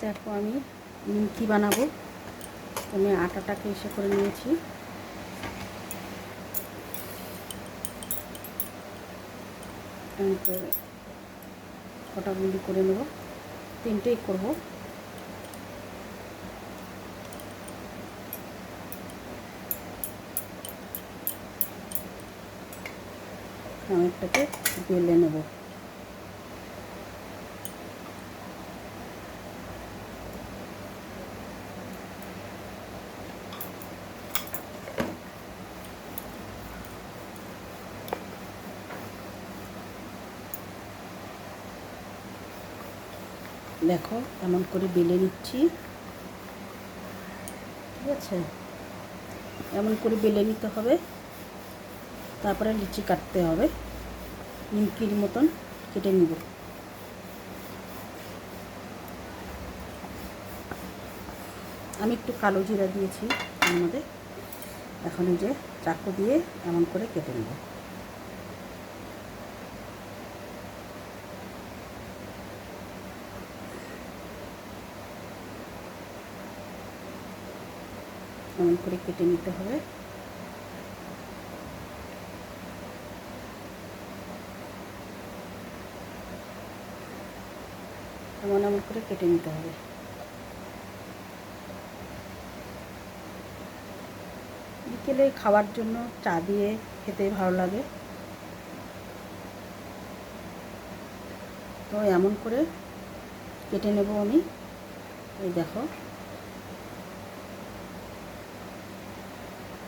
দেখো আমি নিমকি বানাবো। আমি আটাটাকে এসে করে নিয়েছি। কটা গুলি করে নেব। তিনটেই করব। আমি একটাকে বেলে নেব। দেখো, এমন করে বেলে নিচ্ছি। ঠিক আছে? এমন করে বেলে নিতে হবে। তারপরে লিচি কাটতে হবে। নিমকির মতন কেটে নিব। আমি একটু কালো জিরা দিয়েছি মধ্যে। এখন এই যে চাকু দিয়ে এমন করে কেটে নেব। এমন করে কেটে নিতে হবে। এমন এমন করে কেটে নিতে হবে। বিকেলে খাওয়ার জন্য চা দিয়ে খেতে ভালো লাগে। তো এমন করে কেটে নেব আমি। এই দেখো।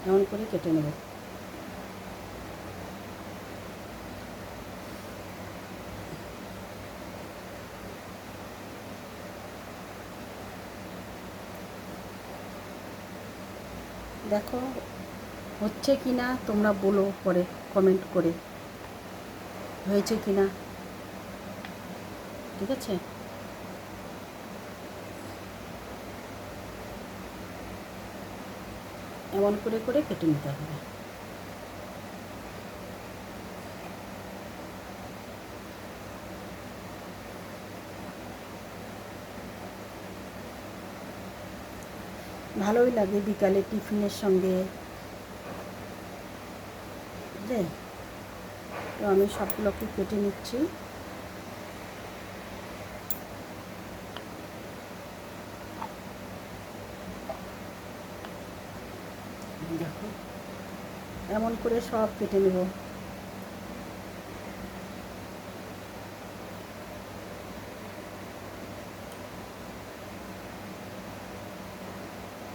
এমন করে কেটে নেব। দেখো, হচ্ছে কি না তোমরা বলো পরে কমেন্ট করে। হয়েছে কি না ঠিক আছে? এমন করে করে কেটে নিতে হবে। ভালোই লাগে বিকালে টিফিনের সঙ্গে। তো আমি সবগুলোকে কেটে নিচ্ছি। এমন করে সব কেটে নেব।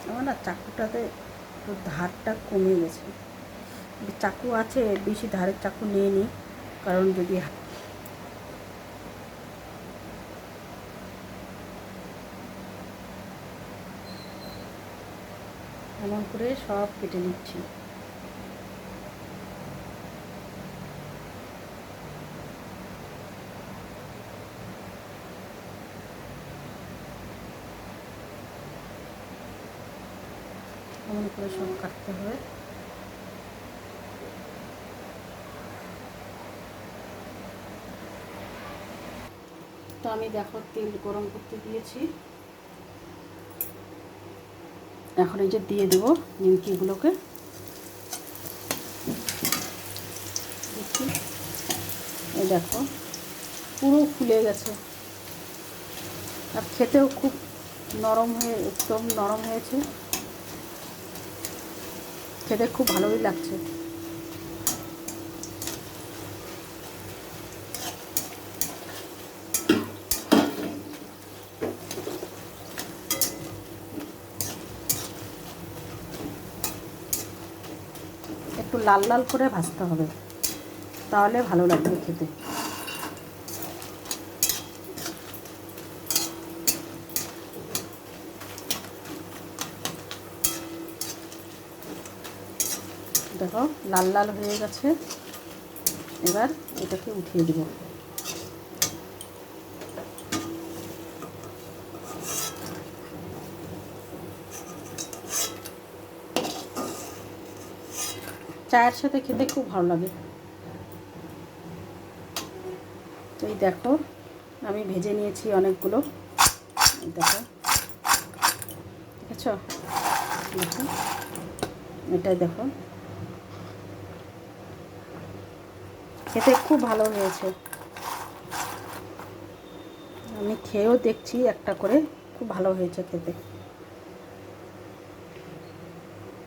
আমার না চাকুটাতে ধারটা কমে গেছে। চাকু আছে, বেশি ধারের চাকু নিয়ে নিই কারণ যদি এমন করে সব কেটে নিচ্ছি। এমন করে সব কাটতে হবে। তো আমি দেখো তেল গরম করতে দিয়েছি। এখন এই যে দিয়ে দেবো নিমকিগুলোকে। দেখো। পুরো ফুলে গেছে। আর খেতেও খুব নরম হয়ে, একদম নরম হয়েছে। খেতে খুব ভালোই লাগছে। একটু লাল লাল করে ভাজতে হবে। তাহলে ভালো লাগবে খেতে। দেখো, লাল লাল হয়ে গেছে। এবার এটাকে উঠিয়ে দেব। চায়ের সাথে খেতে খুব ভালো লাগে। এই দেখো, আমি ভেজে নিয়েছি অনেকগুলো। দেখো। দেখেছ? দেখো। এটাই দেখো। খেতে খুব ভালো হয়েছে। আমি খেয়েও দেখছি একটা করে, খুব ভালো হয়েছে খেতে।